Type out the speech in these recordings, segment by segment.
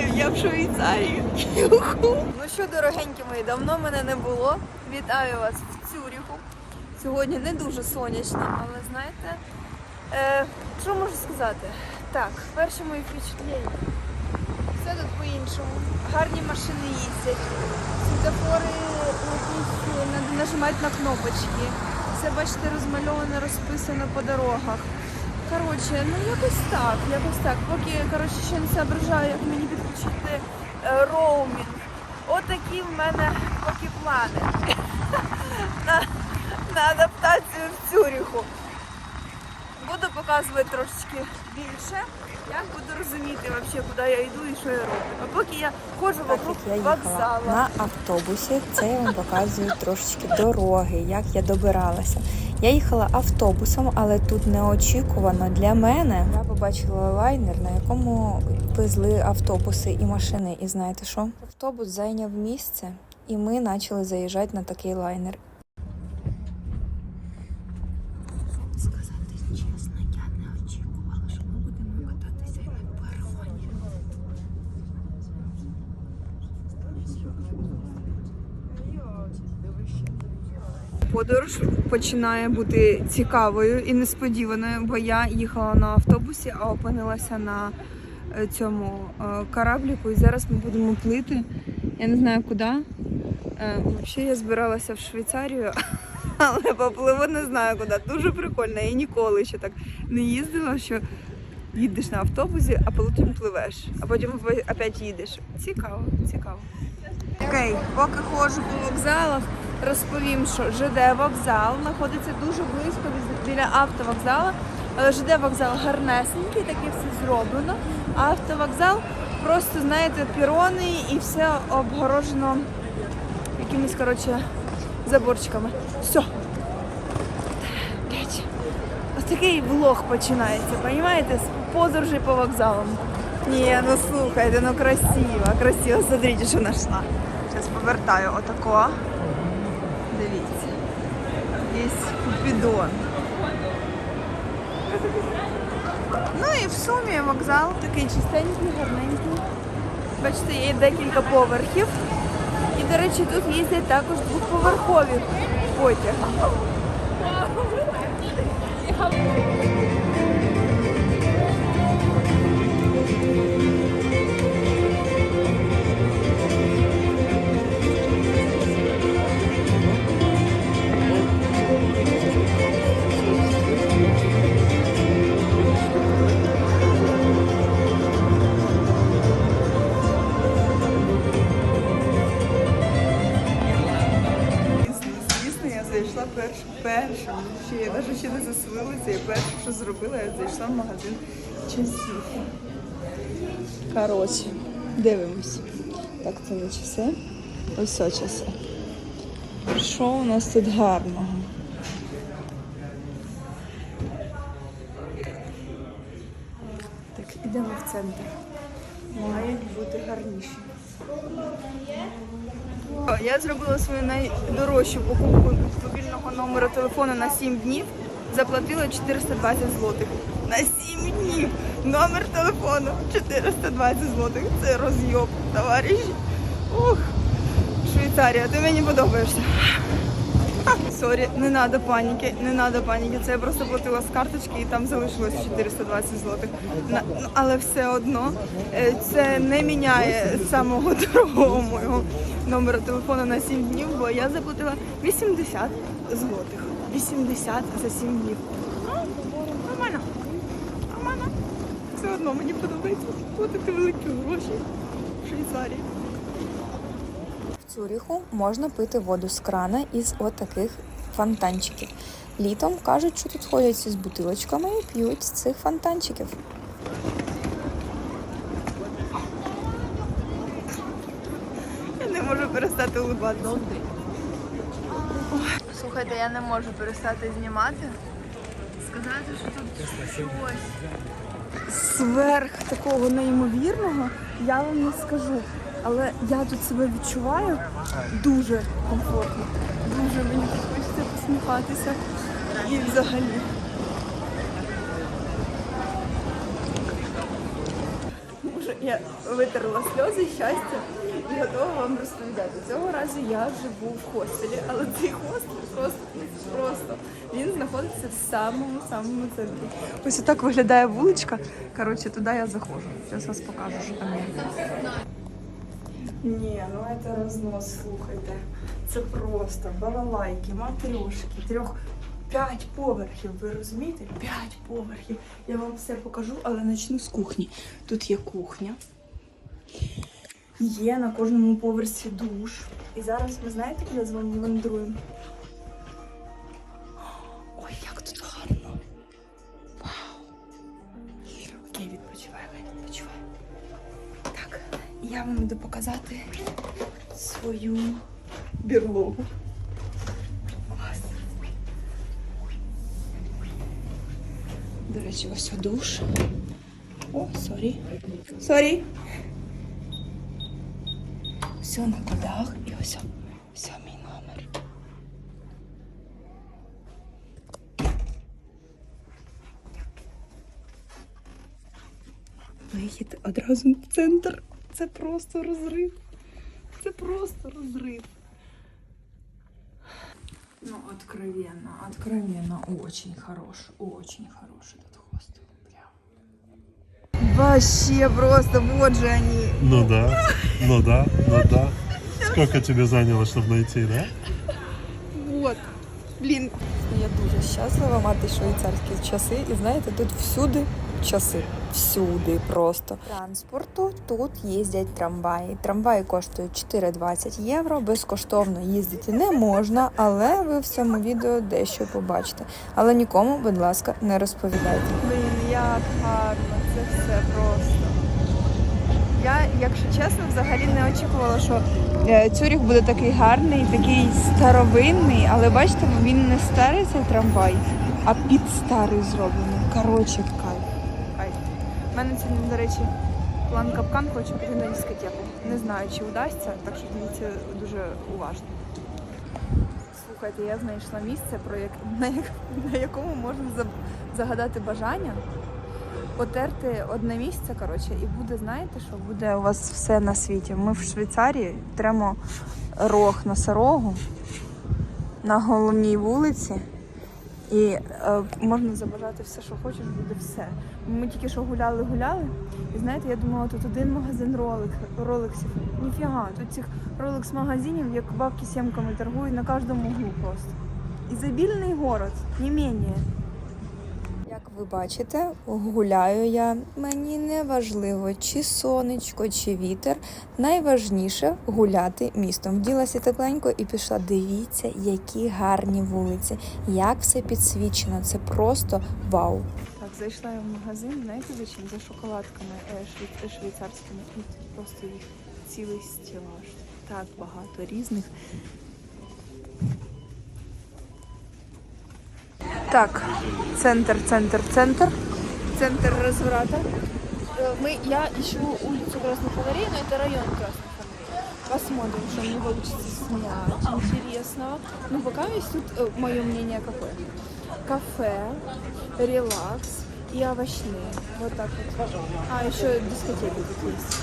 Вітаю, я в Швейцарії. Ну що, дорогенькі мої, давно мене не було. Вітаю вас в Цюріху. Сьогодні не дуже сонячно, але знаєте, е, що можу сказати? Так, перші мої впечатлення. Все тут по-іншому. Гарні машини їздять. Світофори якісь надо на кнопочки. Все, бачите, розмальовано, розписано по дорогах. Коротше, ну якось так, якось так. Поки коротше, ще не соображаю, як мені підключити е, роумінг. Отакі в мене поки плани на, на адаптацію в Цюріху. Буду показувати трошечки більше. Я буду розуміти вообще, куди я йду і що я роблю. А поки я ходжу вокруг я їхала вокзалу. на автобусі, це я вам показую трошечки дороги, як я добиралася. Я їхала автобусом, але тут неочікувано для мене. Я побачила лайнер, на якому везли автобуси і машини. І знаєте що? Автобус зайняв місце, і ми почали заїжджати на такий лайнер. Сказати чесно, я не очікувала, що ми будемо кататися на пероні. Подорож починає бути цікавою і несподіваною, бо я їхала на автобусі, а опинилася на е, цьому е, корабліку. І зараз ми будемо плити. Я не знаю куди. Е, Взагалі я збиралася в Швейцарію, але попливу не знаю куди. Дуже прикольно. Я ніколи ще так не їздила, що їдеш на автобусі, а потім пливеш, а потім опять їдеш. Цікаво, цікаво. Окей, поки ходжу по вокзалах, розповім, що ЖД вокзал знаходиться дуже близько біля автовокзалу. Але ЖД вокзал гарнесенький, таке все зроблено. Автовокзал просто, знаєте, пірони і все обгорожено якимись, коротше, заборчиками. Все. Ось такий влог починається, розумієте? З подорожі по вокзалам. Ні, ну слухайте, ну красиво, красиво. Смотрите, що знайшла. Повертаю отако. Дивіться. Є купідон. Ну і в сумі вокзал такий чистенький, гарненький. Бачите, є декілька поверхів. І, до речі, тут їздять також двохповерхові потяги. Зайшла в магазин часів. Коротше, дивимось. Так, це не часи. Ось це часи. Що у нас тут гарного? Так, ідемо в центр. Мають бути гарніші. Я зробила свою найдорожчу покупку мобільного номера телефону на 7 днів. Заплатила 420 злотих. На 7 днів. Номер телефону 420 злотих. Це розйоб, товариші. Ух, Швейцарія, ти мені подобаєшся. Сорі, не треба паніки, не треба паніки. Це я просто платила з карточки і там залишилось 420 злотих. Ну, Але все одно е, це не міняє самого дорогого мого номера телефону на 7 днів, бо я заплатила 80 злотих. 80 за 7 днів. Ну, нормально. Нормально. Все одно мені подобається платити великі гроші в Швейцарії. В Цюріху можна пити воду з крана із отаких фонтанчиків. Літом кажуть, що тут ходять з бутилочками і п'ють з цих фонтанчиків. Я не можу перестати улыбатися. Слухайте, я не можу перестати знімати. Сказати, що тут щось зверх такого неймовірного, я вам не скажу. Але я тут себе відчуваю дуже комфортно. Дуже мені хочеться посміхатися. І взагалі. Може що я витерла сльози щастя і готова вам розповідати. Цього разу я живу в хостелі, але цей хостел просто просто він знаходиться в самому самому центрі. Ось так виглядає вуличка. Коротше, туди я заходжу. Зараз вас покажу, що там є. Ні, ну це рознос, слухайте. Це просто балалайки, матрьошки, трьох. П'ять поверхів, ви розумієте? П'ять поверхів. Я вам все покажу, але почну з кухні. Тут є кухня. Є на кожному поверсі душ. І зараз ви знаєте, куди з вами вандруємо? Ой, як тут гарно. Вау. Окей, відпочиваємо, відпочиваємо. Так, я вам буду показати свою берлогу. Речі, ось душ. О, сорі. Сорі. Все на кодах і ось, ось мій номер. Вихід одразу в центр. Це просто розрив. Це просто розрив. Ну, откровенно, откровенно, очень хорош, очень хороший этот хостел. Прям. Вообще просто, вот же они. Ну да, ну да, ну да. Сколько тебе заняло, чтобы найти, да? Вот. Блін, Я дуже щаслива мати швейцарські часи. І знаєте, тут всюди Часи. Всюди просто. Транспорту тут їздять трамваї. Трамваї коштують 4,20 євро. Безкоштовно їздити не можна, але ви в цьому відео дещо побачите. Але нікому, будь ласка, не розповідайте. блін, як гарно, це все просто. Я, якщо чесно, взагалі не очікувала, що е, Цюріх буде такий гарний, такий старовинний, але бачите, він не старий цей трамвай, а під старий зроблений. Коротше, мене це, до речі, план капкан, хочу піти на дискотеку. Не знаю, чи вдасться, так що дивіться дуже уважно. Слухайте, я знайшла місце, про як, на, як, на якому можна загадати бажання, потерти одне місце, коротше, і буде, знаєте, що буде у вас все на світі. Ми в Швейцарії тремо рог носорогу на головній вулиці. І е, можна забажати все, що хочеш, буде все. Ми тільки що гуляли, гуляли, і знаєте, я думала, тут один магазин ролик, роликсів. Ніфіга, тут цих роликс-магазинів, як бабки сімками торгують на кожному углу просто. Ізобільний город, не менее. Ви бачите, гуляю я. Мені не важливо, чи сонечко, чи вітер. Найважніше гуляти містом. Вділася тепленько і пішла. Дивіться, які гарні вулиці, як все підсвічено. Це просто вау. Так, зайшла я в магазин, знаєте за чим? За шоколадками е, е, швейцарськими. Тут просто їх цілий стілаж. Так багато різних. Так, центр, центр, центр. Центр разврата. Э, Мы, я ищу улицу Красных Фонарей, но это район Красных Фонарей. Посмотрим, что мне получится снять интересного. Ну, пока есть тут э, мое мнение какое. Кафе, релакс и овощные. Вот так вот. А, еще дискотеки тут есть.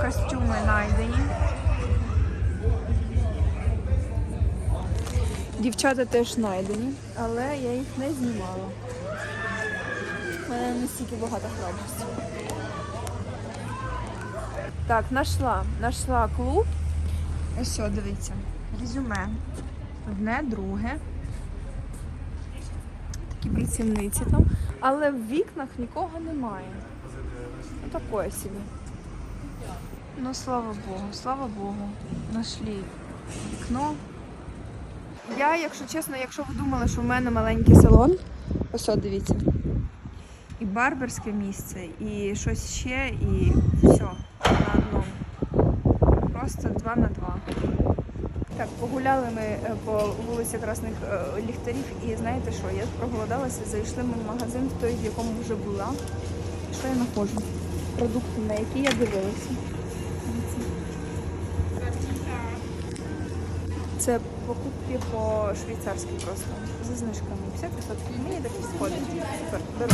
Костюми найдені. Дівчата теж знайдені, але я їх не знімала. У мене настільки багато храбрості. Так, знайшла. Знайшла клуб. Ось все, дивіться. Резюме. Одне, друге. Такі працівниці там. Але в вікнах нікого немає. Ну, такое собі. Ну, слава Богу, слава Богу. Нашли вікно. Я, якщо чесно, якщо ви думали, що в мене маленький салон, ось от дивіться. І барберське місце, і щось ще, і все на одному. Просто два на два. Так, погуляли ми е, по вулиці Красних е, ліхтарів, і знаєте що? Я проголодалася, зайшли ми в магазин, в той, в якому вже була. Що я знаходжу? Продукти, на які я дивилася. Це покупки по швейцарськи просто. За знижками. 50%. Мені так. Беру.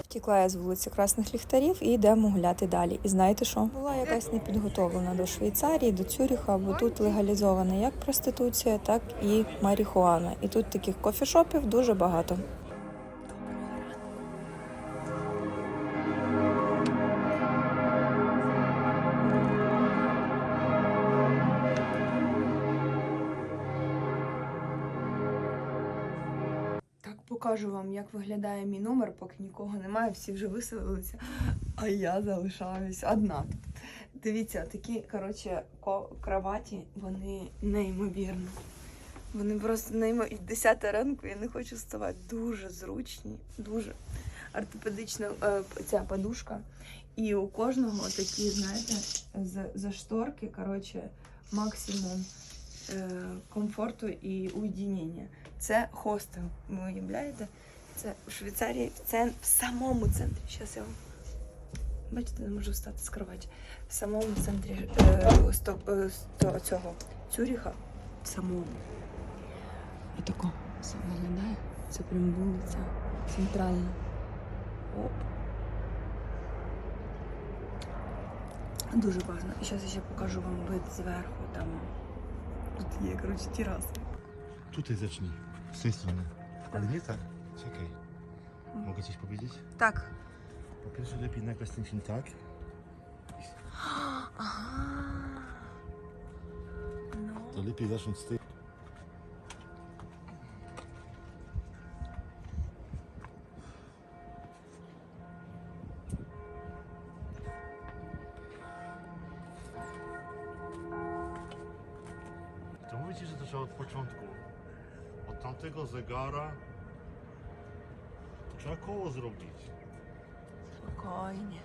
Втікла я з вулиці Красних Ліхтарів і йдемо гуляти далі. І знаєте що? Була якась непідготовлена до Швейцарії, до Цюріха, бо тут легалізована як проституція, так і марихуана. І тут таких кофішопів дуже багато. Покажу вам, як виглядає мій номер, поки нікого немає, всі вже виселилися, а я залишаюсь одна. Дивіться, такі, коротше, кроваті, вони неймовірні. Вони просто неймовірні. 10 ранку, я не хочу вставати. Дуже зручні, дуже ортопедична е, ця подушка. І у кожного такі, знаєте, за, за шторки, коротше, максимум е, комфорту і уєдинення. Це хостел. Ви уявляєте? Це в Швейцарії, в, в самому центрі. Зараз я вам. Бачите, не можу встати з кроваті. В самому центрі е, стоп, е, сто- цього Цюріха. В самому. Отако все виглядає. Це прям вулиця центральна. Оп. Дуже класно. І зараз я ще покажу вам вид зверху. Там тут є, коротше, тераса. Tutaj zacznij. Z tej strony. Agnieta, czekaj. Mm. Mogę coś powiedzieć? Tak. Po pierwsze lepiej nagrać ten film tak. No. To lepiej zacząć z tej... To mówicie, że to trzeba od początku od tamtego zegara trzeba koło zrobić. Spokojnie.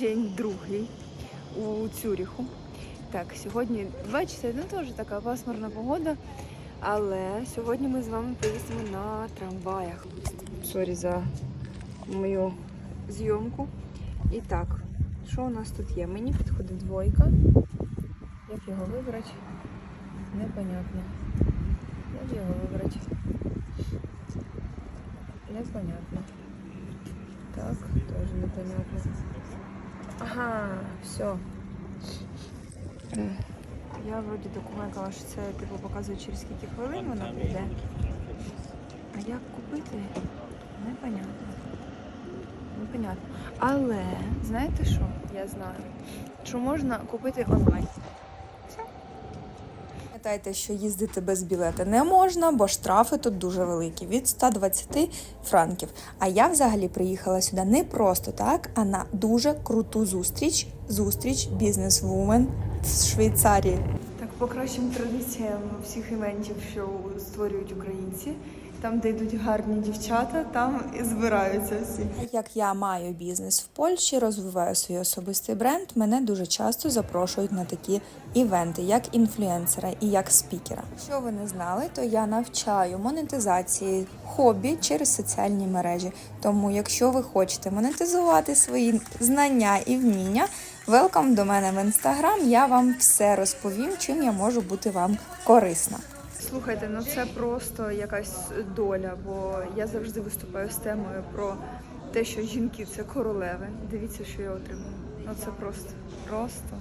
День другий у Цюріху. Так, сьогодні, бачите, ну теж така пасмурна погода. Але сьогодні ми з вами поїздимо на трамваях. Сорі за мою зйомку. І так, що у нас тут є? Мені підходить двойка. Як його вибрати? Непонятно. Як його вибрати? Непонятно. Так, теж непонятно. Ага, все. Я вроді документала, що це типу показує через скільки хвилин вона прийде. А як купити? Непонятно. Непонятно. Але знаєте що? Я знаю, що можна купити онлайн. Пам'ятайте, що їздити без білета не можна, бо штрафи тут дуже великі від 120 франків. А я взагалі приїхала сюди не просто так, а на дуже круту зустріч. Зустріч бізнес-вумен з Швейцарії. Так, по кращим традиціям всіх івентів, що створюють українці, там, де йдуть гарні дівчата, там і збираються всі. Як я маю бізнес в Польщі, розвиваю свій особистий бренд, мене дуже часто запрошують на такі івенти, як інфлюенсера і як спікера. Якщо ви не знали, то я навчаю монетизації хобі через соціальні мережі. Тому, якщо ви хочете монетизувати свої знання і вміння, велкам до мене в інстаграм. Я вам все розповім, чим я можу бути вам корисна. Слухайте, ну це просто якась доля, бо я завжди виступаю з темою про те, що жінки це королеви. Дивіться, що я отримала. Ну це просто, просто.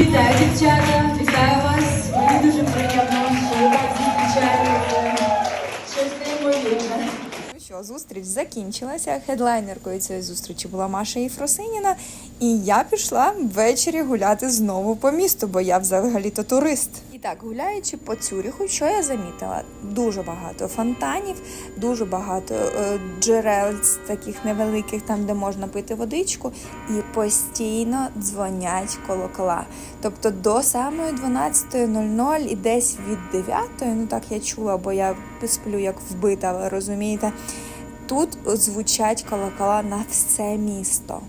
Вітаю, дівчата! Вітаю вас! Мені дуже приємно, що ви що, зустріч закінчилася. Хедлайнеркою цієї зустрічі була Маша Єфросиніна, і я пішла ввечері гуляти знову по місту, бо я взагалі-то турист. Так, гуляючи по Цюріху, що я замітила? Дуже багато фонтанів, дуже багато е, джерел таких невеликих, там де можна пити водичку, і постійно дзвонять колокола. Тобто до самої 12.00 і десь від 9, ну так я чула, бо я сплю як вбита, розумієте. Тут звучать колокола на все місто.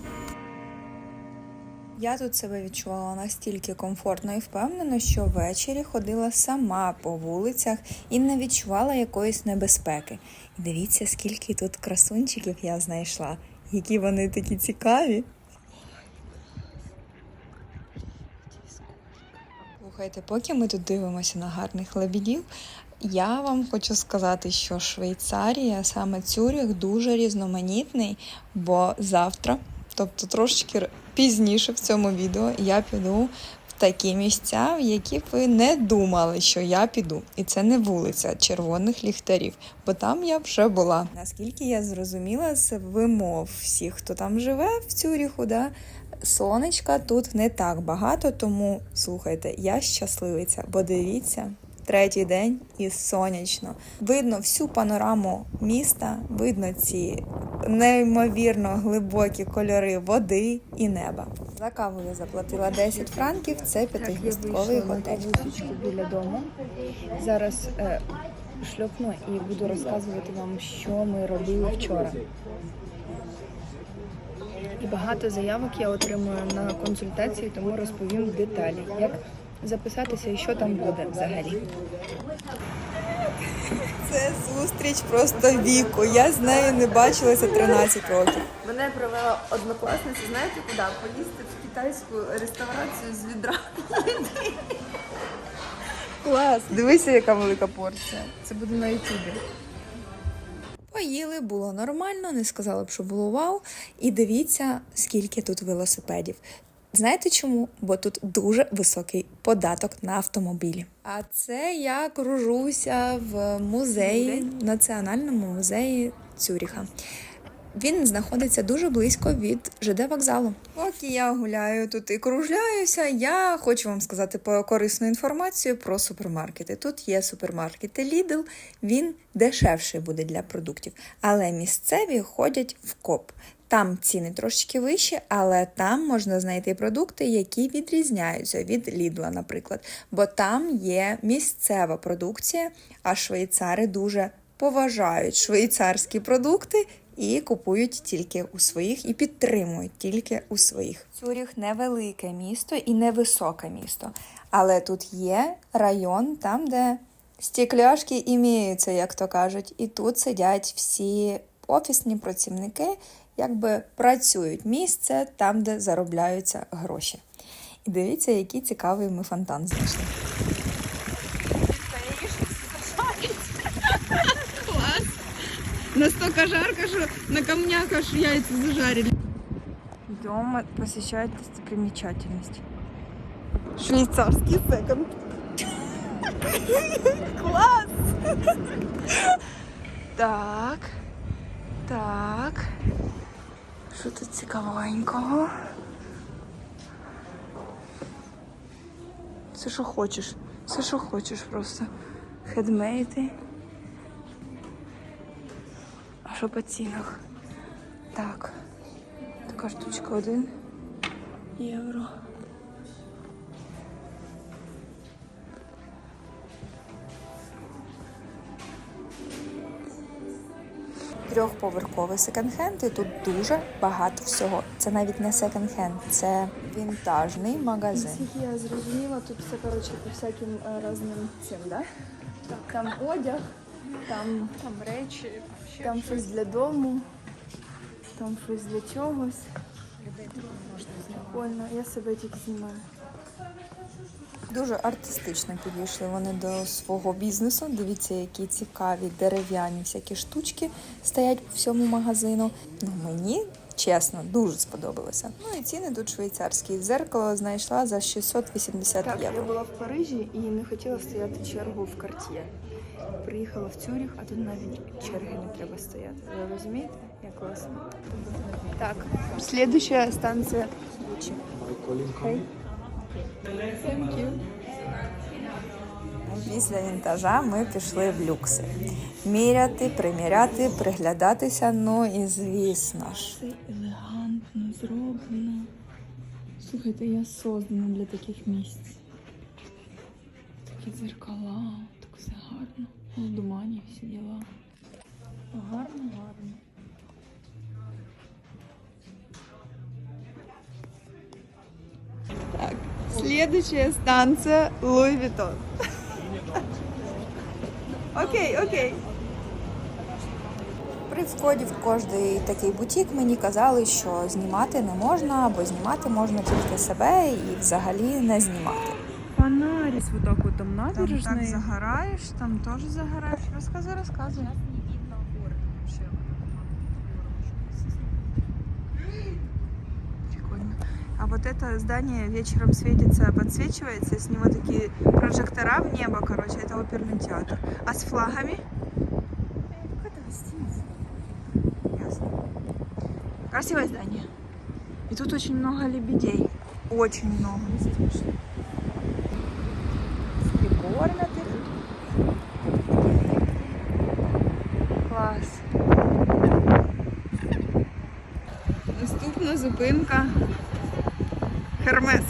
Я тут себе відчувала настільки комфортно і впевнено, що ввечері ходила сама по вулицях і не відчувала якоїсь небезпеки. І дивіться, скільки тут красунчиків я знайшла, які вони такі цікаві. Слухайте, поки ми тут дивимося на гарних лебідів, я вам хочу сказати, що Швейцарія, саме Цюріх, дуже різноманітний, бо завтра, тобто трошечки пізніше в цьому відео, я піду в такі місця, в які б ви не думали, що я піду. І це не вулиця червоних ліхтарів, бо там я вже була. Наскільки я зрозуміла з вимов всіх, хто там живе в Цюріху, да, сонечка тут не так багато, тому слухайте, я щасливиця, бо дивіться. Третій день і сонячно. Видно всю панораму міста, видно ці неймовірно глибокі кольори води і неба. За каву я заплатила 10 франків, це п'ятигвістковий готель. біля дому. Зараз е, шльопну і буду розказувати вам, що ми робили вчора. І багато заявок я отримую на консультації, тому розповім деталі, як записатися і що там буде взагалі. Це зустріч просто віку. Я з нею не бачилася 13 років. Мене провела однокласниця, знаєте куди? Поїсти в китайську реставрацію з відра. Клас! Дивися, яка велика порція. Це буде на ютубі. Поїли, було нормально, не сказала б, що було вау. І дивіться, скільки тут велосипедів. Знаєте чому? Бо тут дуже високий податок на автомобілі. А це я кружуся в музеї, національному музеї Цюріха. Він знаходиться дуже близько від ЖД вокзалу. Поки я гуляю тут і кружляюся, я хочу вам сказати корисну інформацію про супермаркети. Тут є супермаркети Lidl, він дешевший буде для продуктів, але місцеві ходять в коп. Там ціни трошечки вищі, але там можна знайти продукти, які відрізняються від Лідла, наприклад. Бо там є місцева продукція, а швейцари дуже поважають швейцарські продукти і купують тільки у своїх і підтримують тільки у своїх. Цюріх невелике місто і невисоке місто, але тут є район, там, де стекляшки іміються, як то кажуть, і тут сидять всі офісні працівники, якби працюють місце там, де заробляються гроші. І дивіться, який цікавий ми фонтан знайшли. Клас! Настолько жарко, что на камнях аж яйца зажарили. Идем посещать достопримечательность. Швейцарский секонд. Класс! Так. Так. Що тут цікавенького? Все, що хочеш. Все, що хочеш просто. Хедмейти. А що по цінах? Так. Така штучка 1 євро. Трьохповерховий секонд-хенд, і тут дуже багато всього. Це навіть не секонд-хенд, це вінтажний магазин. Наскільки я зрозуміла, тут все коротше по всяким е, різним цим, да? Там одяг, там, там речі, там щось для дому, там щось для чогось. Прикольно, я себе тільки знімаю. Дуже артистично підійшли вони до свого бізнесу. Дивіться, які цікаві дерев'яні всякі штучки стоять по всьому магазину. Ну мені чесно дуже сподобалося. Ну і ціни тут швейцарські. Зеркало знайшла за 680 Так, я була в Парижі і не хотіла стояти чергу в Карт'є. Приїхала в Цюріх, а тут навіть черги не треба стояти. Ви розумієте, як класно? Так, слідуща станція Гуччі. Окей. Thank you. Після вінтажа ми пішли в люкси. Міряти, приміряти, приглядатися. Ну і звісно ж. Це елегантно зроблено. Слухайте, я создана для таких місць. Такі дзеркала, так все гарно. В тумані всі діла. Гарно, гарно. Следующая станция Луи Виттон. Окей, окей. При вході в кожний такий бутік мені казали, що знімати не можна, або знімати можна тільки себе і взагалі не знімати. Фонарик. Вот так вот там Там так загораешь, там тоже загораешь. Рассказывай, рассказывай. Прикольно. А вот это здание вечером светится, подсвечивается, с него такие прожектора в небо, короче, это оперный театр. А с флагами? Какая-то гостиница. Ясно. Красивое здание. И тут очень много лебедей. Очень много. Их. Клас. Наступна зупинка. Хермес.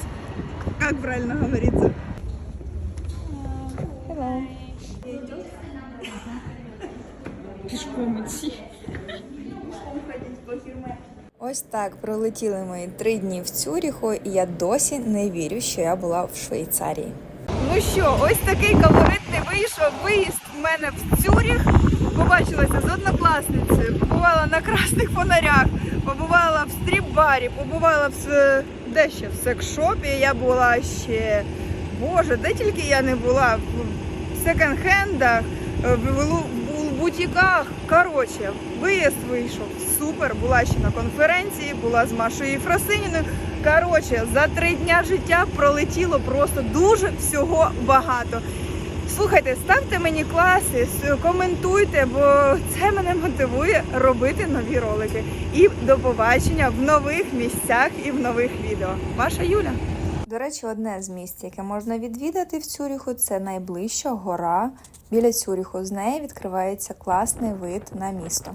Как правильно говорится? Пешком идти. Ось так пролетіли мої три дні в Цюріху, і я досі не вірю, що я була в Швейцарії. Ну що, ось такий колоритний вийшов виїзд в мене в Цюріх. Побачилася з однокласницею, побувала на красних фонарях, побувала в стріп-барі, побувала в с- де ще в секшопі. Я була ще. Боже, де тільки я не була в секонд-хендах, в, лу- в бутіках. Коротше, виїзд вийшов супер. Була ще на конференції, була з Машою Єфросиніною. Коротше, за три дня життя пролетіло просто дуже всього багато. Слухайте, ставте мені класи, коментуйте, бо це мене мотивує робити нові ролики. І до побачення в нових місцях і в нових відео. Ваша Юля. До речі, одне з місць, яке можна відвідати в Цюріху, це найближча гора біля Цюріху. З неї відкривається класний вид на місто.